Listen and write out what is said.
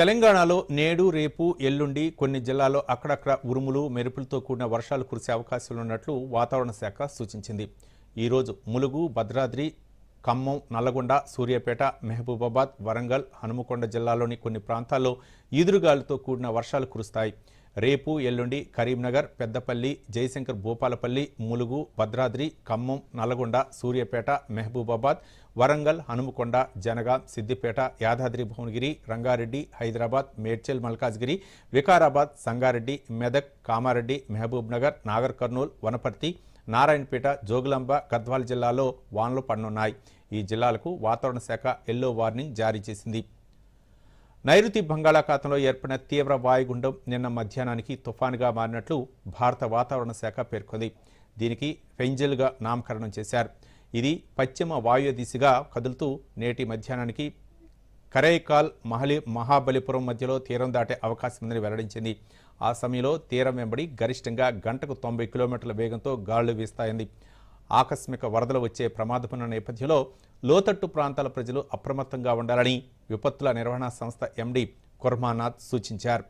తెలంగాణలో నేడు రేపు ఎల్లుండి కొన్ని జిల్లాల్లో అక్కడక్కడ ఉరుములు మెరుపులతో కూడిన వర్షాలు కురిసే అవకాశాలున్నట్లు వాతావరణ శాఖ సూచించింది. ఈరోజు ములుగు భద్రాద్రి ఖమ్మం నల్లగొండ సూర్యాపేట మహబూబాబాద్ వరంగల్ హనుమకొండ జిల్లాలోని కొన్ని ప్రాంతాల్లో ఈదురుగాలులతో కూడిన వర్షాలు కురుస్తాయి. రేపు ఎల్లుండి కరీంనగర్ పెద్దపల్లి జయశంకర్ భూపాలపల్లి ములుగు భద్రాద్రి ఖమ్మం నల్లగొండ సూర్యాపేట మహబూబాబాద్ వరంగల్ హనుమకొండ జనగాం సిద్దిపేట యాదాద్రి భువనగిరి రంగారెడ్డి హైదరాబాద్ మేడ్చల్ మల్కాజ్గిరి వికారాబాద్ సంగారెడ్డి మెదక్ కామారెడ్డి మహబూబ్నగర్ నాగర్ కర్నూల్ వనపర్తి నారాయణపేట జోగులాంబ గద్వాల జిల్లాలో వానలు పడనున్నాయి. ఈ జిల్లాలకు వాతావరణ శాఖ ఎల్లో వార్నింగ్ జారీ చేసింది. నైరుతి బంగాళాఖాతంలో ఏర్పడిన తీవ్ర వాయుగుండం నిన్న మధ్యాహ్నానికి తుఫానుగా మారినట్లు భారత వాతావరణ శాఖ పేర్కొంది. దీనికి ఫెంజల్గా నామకరణం చేశారు. ఇది పశ్చిమ వాయు దిశగా కదులుతూ నేటి మధ్యాహ్నానికి కరైకాల్ మహలి మహాబలిపురం మధ్యలో తీరం దాటే అవకాశం ఉందని వెల్లడించింది. ఆ సమయంలో తీరం వెంబడి గరిష్టంగా గంటకు తొంభై కిలోమీటర్ల వేగంతో గాళ్ళు వీస్తాయంది. ఆకస్మిక వరదలు వచ్చే ప్రమాదమున్న నేపథ్యంలో లోతట్టు ప్రాంతాల ప్రజలు అప్రమత్తంగా ఉండాలని విపత్తుల నిర్వహణ సంస్థ ఎండీ కుర్మానాథ్ సూచించారు.